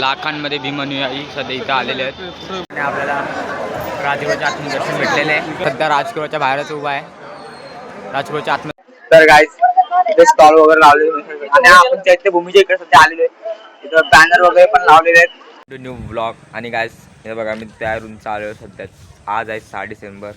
लाखांमध्ये भीमनुयायी सध्या इथं आलेले आहेत. आणि आपल्याला राजगुरूच्या आतमध्ये दर्शन भेटलेले आहे. सध्या राजगुरूच्या बाहेरच उभा आहे. राजगुरूच्या आतमध्ये तर गाईज इथे स्टॉल वगैरे लावलेले आणि आपण चैत्यभूमीच्या इकडे सध्या आलेलो इथं बॅनर वगैरे पण लावलेले आहेत. न्यू ब्लॉग आणि काय हे बघा मी तयारून चालू आहे सध्या. आज आहे सहा डिसेंबर.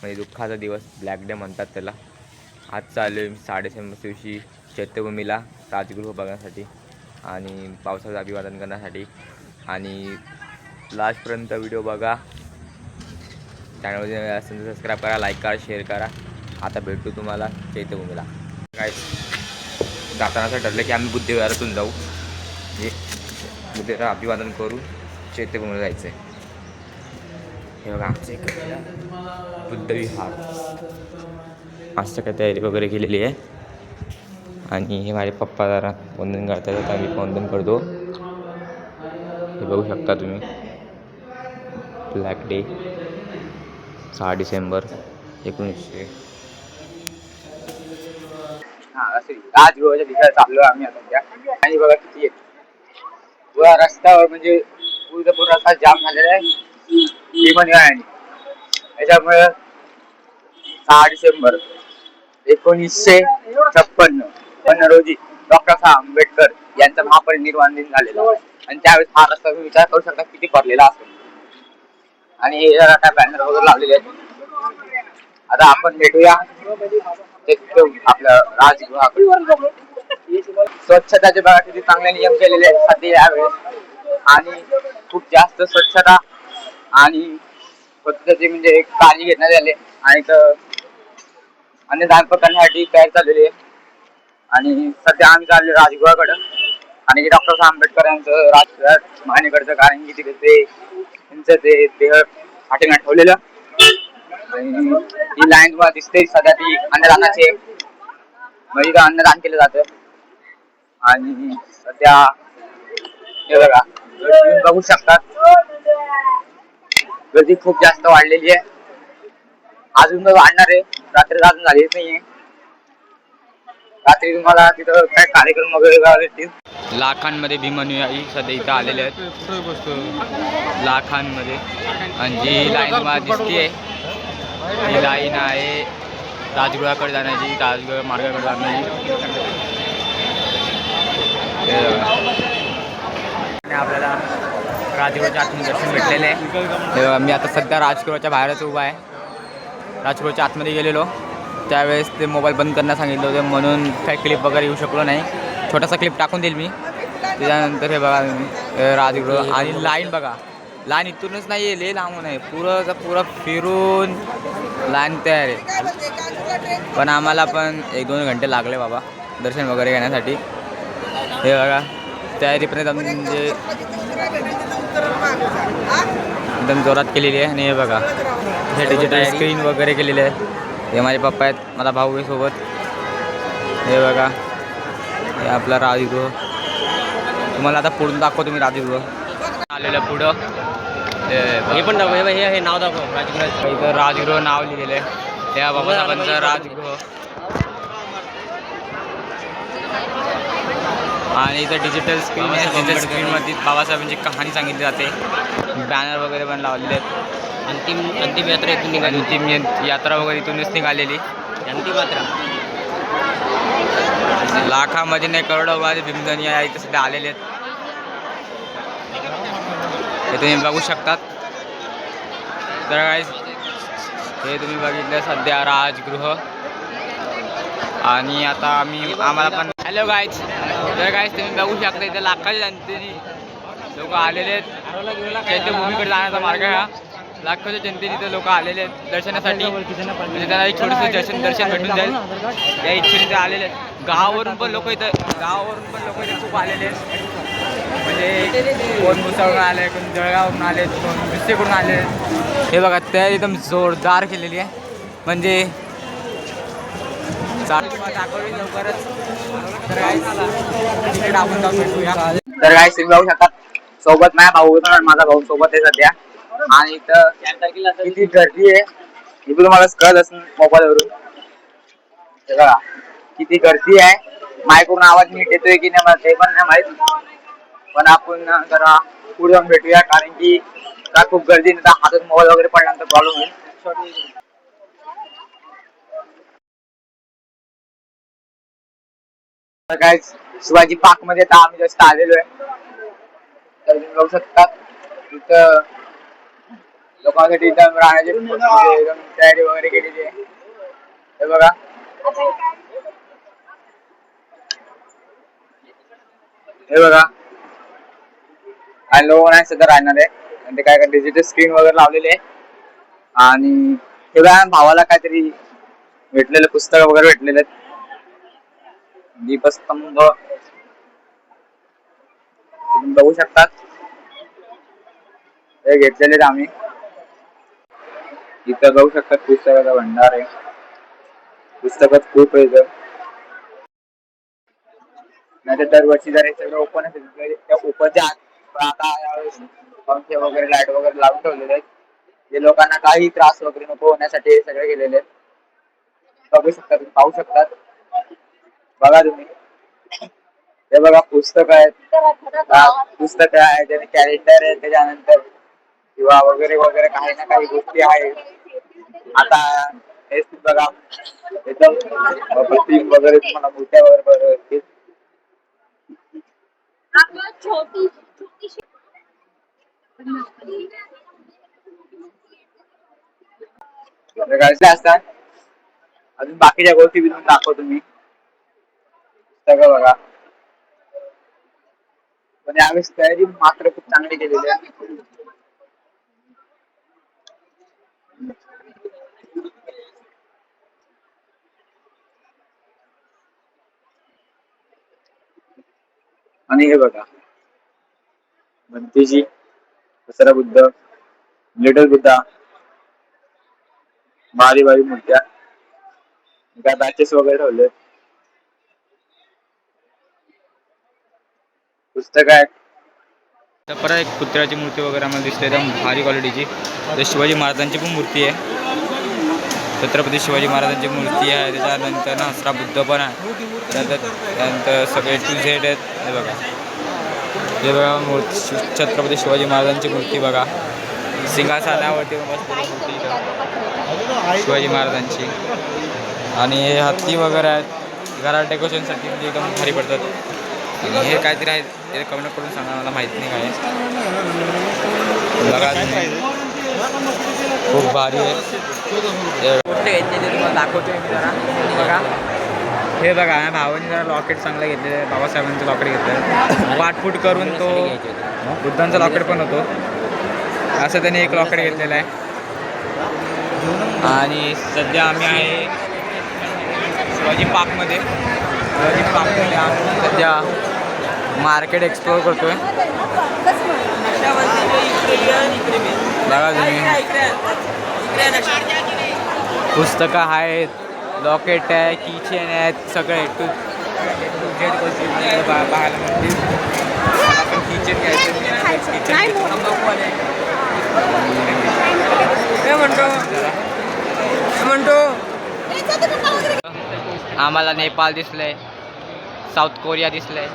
म्हणजे दुःखाचा दिवस ब्लॅक डे म्हणतात त्याला. आज चालू आहे मी सहा डिसेंबर दिवशी चैत्यभूमीला राजगृह बघण्यासाठी. आणि पावसाचं अभिवादन करण्यासाठी. आणि लास्टपर्यंत व्हिडिओ बघा. चॅनलमध्ये असेल तर सबस्क्राईब करा लाईक करा शेअर करा. आता भेटतो तुम्हाला चैत्यभूमीला. काय जाताना असं ठरलं की आम्ही बुद्धविहारातून जाऊ. म्हणजे हे बुद्धीला अभिवादन करू चैत्यभूमीला जायचं आहे हे बघा आमचं एक बुद्धविहार. असं काय तयारी वगैरे केलेली आहे. आणि हे माझे पप्पा जरा वंदन करतात आता मी वंदन करतो. हे बघू शकता तुम्ही. ब्लॅक डे सहा डिसेंबर एकोणीसशे. हा असं चाललो आम्ही आता सध्या आणि बघा किती आहेत पुरा रस्त्यावर म्हणजे पूर्ण पूर्ण रस्ता जाम झालेला आहे. भीमनिवाणी त्याच्यामुळे सहा डिसेंबर एकोणीसशे छप्पन्न छप्पन्न रोजी डॉक्टर साहेब आंबेडकर यांचा महापरिनिर्वाण दिन झालेला आणि त्यावेळेस हा रस्ता तुम्ही विचार करू शकता किती पडलेला असेल. आणि हे जरा काय बॅनर वगैरे लावलेले आहेत. आता आपण भेटूया. आपलं आपल्या राजगृहाकडे. स्वच्छताचे बघा किती चांगले नियम केलेले आहेत सध्या यावेळेस. आणि खूप जास्त स्वच्छता आणि स्वच्छतेची म्हणजे एक काळजी घेण्यात आली आणि इथं अन्नदान करण्यासाठी तयार चाललेली आहे. आणि सध्या आम्ही चालले राजगृहाकडे. आणि डॉक्टर आंबेडकर यांचं राजघाट मानेकडचं कारण की तिथे ते त्यांचं ते देह पाठीला ठेवलेलं. आणि ही लाईन तुम्हाला दिसते सध्या ती अन्नदानाची आहे. म्हणजे इथं अन्नदान केलं जातं. आणि सध्या हे बघा तुम्ही बघू शकतात गर्दी खूप जास्त वाढलेली आहे. अजून वाढणार आहे. रात्री अजून झालीच नाहीये. रात्री तुम्हाला तिथं काय कार्यक्रम वगैरे भेटतील लाखांमध्ये भीमनुयायी सध्या इथं आलेले आहेत. लाखांमध्ये. आणि जी लाईन मला दिसते ही लाईन आहे राजगृहाकडे जाण्याची राजगृह मार्गाकडे जाण्याची. आपल्याला राजगृहाच्या आतमध्ये दर्शन भेटलेले आहे. मी आता सध्या राजगृहाच्या बाहेरच उभा आहे. राजगृहाच्या आतमध्ये गेलेलो. त्यावेळेस ते मोबाईल बंद करण्यास सांगितलं होतं म्हणून काही क्लिप वगैरे येऊ शकलो नाही. छोटासा क्लिप टाकून देईल मी. त्याच्यानंतर हे बघा राजगृह आणि लाईन बघा. लाईन इथूनच नाही आहे लय लांबून आहे. पुरं पुरं फिरून लाईन तयार आहे. पण आम्हाला पण एक दोन घंटे लागले बाबा दर्शन वगैरे घेण्यासाठी. हे बघा तयारीपर्यंत म्हणजे एकदम जोरात केलेली आहे. आणि हे बघा हे डिजिटल स्क्रीन वगैरे केलेले आहे. हे माझे पप्पा आहेत माझा भाऊ आहे सोबत. हे बघा हे आपला राजगृह. तुम्हाला आता पुढून दाखवतो मी राजगृह. आलेलं पुढं. हे हे पण दाखव हे हे हे नाव दाखव राजगुरू इथं राजगृह नाव लिहिलेलं आहे. त्या बाबासाहेबांचं राजगृह. आणि इथं डिजिटल स्क्रीन डिजिटल स्क्रीनवरती बाबासाहेबांची कहाणी सांगितली जाते. बॅनर वगैरे पण लावलेले आहेत. अंतिम अंतिम यात्रा इथून निघाली. अंतिम या- यात्रा वगैरे इथूनच निघालेली. अंतिम यात्रा लाखामध्ये नाही करोडोमध्ये भीमधनी आहे इथे सध्या आलेले आहेत. हे तुम्ही बघू शकतात. तर guys, हे तुम्ही बघितलं सध्या राजगृह. आणि आता आम्ही आम्हाला पण हॅलो गायच तर गायच तुम्ही बघू शकता इथे लाखाच्या जनतेने लोक आलेले आहेत. चैत्यभूमीकडे जाण्याचा मार्ग हा. लाखोच्या जनतेने इथे लोक आलेले आहेत दर्शनासाठी. म्हणजे त्यांना एक छोटंसं दर्शन दर्शन भेटून जाईल. या इच्छेने ते आलेले आहेत. गावावरून पण लोक इथं गावावरून पण लोक इथे खूप आलेले आहेत. म्हणजे कोण मुसावरून आले कोण जळगावरून आले कोण दुसरीकडून आले हे बघा तयारी एकदम जोरदार केलेली आहे. म्हणजे तर काय तुम्ही बघू शकता सोबत माझा भाऊ माझा भाऊ सोबत आहे सध्या. आणि इथं किती गर्दी आहे हे तुम्हाला कळत असेल मोबाईलवरून. हे बघा किती गर्दी आहे. मायकडून आवाज नीट येतोय की नाही मला ते पण नाही माहीत. पण आपण जरा पुढे जाऊन भेटूया कारण की का खूप गर्दी नाही हातात मोबाईल वगैरे पडल्यानंतर प्रॉब्लेम होईल. काय शिवाजी पार्कमध्ये आता आम्ही जस्ट आलेलो आहे. तर तुम्ही बघू शकता तिथं लोकांसाठी इथं राहण्याची म्हणजे एकदम तयारी वगैरे केलेली आहे. हे बघा. हे बघा. आणि लोक नाही सध्या राहणार आहे. आणि ते काय डिजिटल स्क्रीन वगैरे लावलेली आहे. आणि हे बघा भावाला काहीतरी भेटलेलं पुस्तक वगैरे भेटलेले आहेत. दीपस्तंभ. बघू शकतात हे घेतलेले आहेत आम्ही. इथं बघू शकतात पुस्तकाचा भंडार आहे. पुस्तकात खूप आहे इथं. नाही तर दरवर्षी जर सगळं ओपन असेल तर त्या ओपनच्या आता पंखे वगैरे लाइट वगैरे लावून ठेवलेले आहेत. जे लोकांना काही त्रास वगैरे नको होण्यासाठी सगळे केलेले आहेत. बघू शकता तुम्ही पाहू शकतात बघा तुम्ही. हे बघा पुस्तक आहेत. पुस्तक आहे त्याने कॅलेंडर आहे त्याच्यानंतर. किंवा वगैरे वगैरे काही ना काही गोष्टी आहेत आता हेच बघा. एकदम वगैरे तुम्हाला मूर्त्या वगैरे बरोबर असतात अजून बाकीच्या गोष्टी बी तुम्ही दाखवतो मी सगळं बघा. पण आम्ही तयारी मात्र खूप चांगली केलेली आहे. आणि हे बघा. भंतेजी दसरा बुद्ध लिटल बुद्धा भारी भारी मूर्त्या. काय बॅचेस वगैरे ठेवले पुस्तक आहे तर परत एक कुत्र्याची मूर्ती वगैरे आम्हाला दिसते एकदम भारी क्वालिटीची तर शिवाजी महाराजांची पण मूर्ती आहे. छत्रपती शिवाजी महाराजांची मूर्ती आहे त्याच्यानंतर हसरा बुद्ध पण आहे. त्यानंतर त्यानंतर सगळे टू झेड आहेत. हे बघा. हे बघा मूर्ती छत्रपती शिवाजी महाराजांची मूर्ती बघा. सिंहासनावरती बसलेली मूर्ती शिवाजी महाराजांची. आणि हे हत्ती वगैरे आहेत. घरात डेकोरेशनसाठी म्हणजे एकदम भारी पडतात. आणि हे काहीतरी आहेत. ते कमेंट करून सांगा मला माहीत नाही काय बघा खूप भारी आहे. हे गोष्ट तुम्हाला मी जरा बघा हे बघा या भावाने जरा लॉकेट चांगलं घेतलेलं आहे. बाबासाहेबांचं लॉकेट घेतलं वाटफूट करून तो बुद्धांचा लॉकेट पण होतो. असं त्याने एक लॉकेट घेतलेलं आहे. आणि सध्या आम्ही आहे शिवाजी पार्कमध्ये. शिवाजी पार्कमध्ये आम्ही सध्या मार्केट एक्सप्लोअर करतोय. बघा पुस्तकं आहेत लॉकेट आहे किचेन आहेत सगळे. टू पाहायला मिळतील मला पण किचन घ्यायचं किचन आम्हाला नेपाळ दिसलंय साऊथ कोरिया दिसलंय.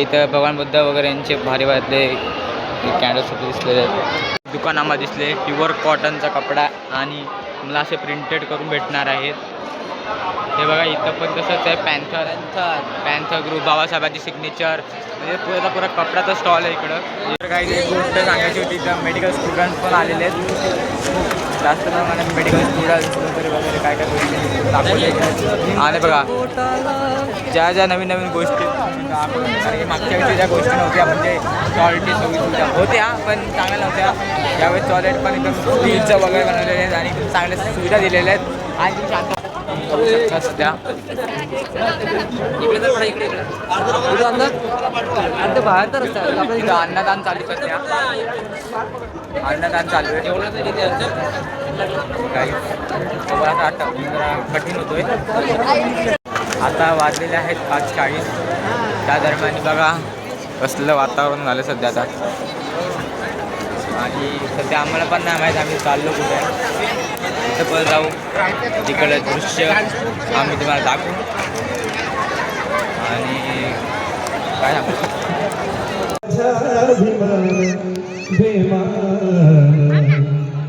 इथं भगवान बुद्ध वगैरे यांचे भारी वाटले कॅन्डल्स दिसलेले आहेत. दुकानामध्ये दिसले प्युअर कॉटनचा कपडा आणि मला असे प्रिंटेड करून भेटणार आहेत. हे बघा इथं पण तसंच आहे. पॅन्थर पॅन्थर ग्रुप बाबासाहेबांची सिग्नेचर म्हणजे पुरा पुरा कपड्याचा स्टॉल आहे इकडं. काही गोष्ट सांगायची होती इथं मेडिकल स्टुडंट पण आलेले आहेत. जास्त प्रमाणात मेडिकल स्टुडंट वगैरे वगैरे काय काय गोष्टी दाखवले. आणि बघा ज्या ज्या नवीन नवीन गोष्टी कारण की मागच्या वेळी ज्या गोष्टी नव्हत्या म्हणजे टॉयलेटची सुविधा होत्या पण चांगल्या नव्हत्या. यावेळेस टॉयलेट पण एकदम स्टीलचं वगैरे बनवलेले आहेत आणि चांगल्या सुविधा दिलेल्या आहेत. आणि तुम्ही शांत बघू शकता सध्या. इकडे तर पडा इकडे इकडे. अर्ध बाहेर तर आपलं अन्नदान चालू आहे सध्या. अन्नदान चालू आहे. काही. आता जरा कठीण होतोय. आता वाजलेले आहेत पाच चाळीस. त्या दरम्यान बघा कसलं वातावरण झालं सध्या आता. आणि सध्या आम्हाला पण नाही माहीत आम्ही चाललो कुठे. तिथं पण जाऊ तिकडं दृश्य आम्ही तुम्हाला दाखवू. आणि काय सांगू? माझाभिमान भीमान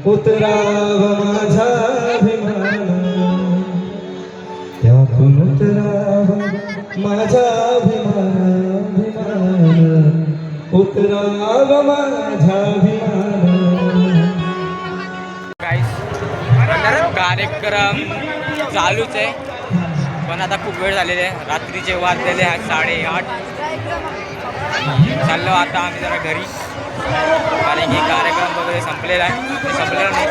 उतराव माझाभिमान त्यातून उतराव उतराव माझाभिमान काहीच कार्यक्रम चालूच आहे. पण आता खूप वेळ झालेले आहे. रात्रीचे वाजलेले आहे साडेआठ. चाललो आता आम्ही जरा घरी. कारण की कार्यक्रम वगैरे संपलेला आहे. संपलेला नाही.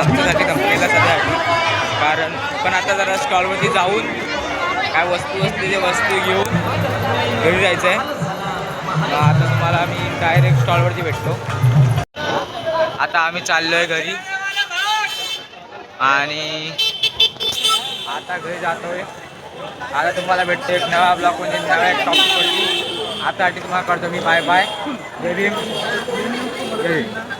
आमच्यासाठी संपलेला सगळ्यासाठी कारण पण आता जरा स्टॉलवरती जाऊन काय वस्तू असते ते वस्तू घेऊन घरी जायचं आहे. आता तुम्हाला आम्ही डायरेक्ट स्टॉलवरती भेटतो. आता आम्ही चाललो आहे घरी. आणि आता घरी जातोय. आता तुम्हाला भेटतो एक नवा ब्लॉग म्हणजे नव्या एक टॉपिकवरती आता तुम्हाला करतो मी. बाय बाय जय भीम. जय भीम.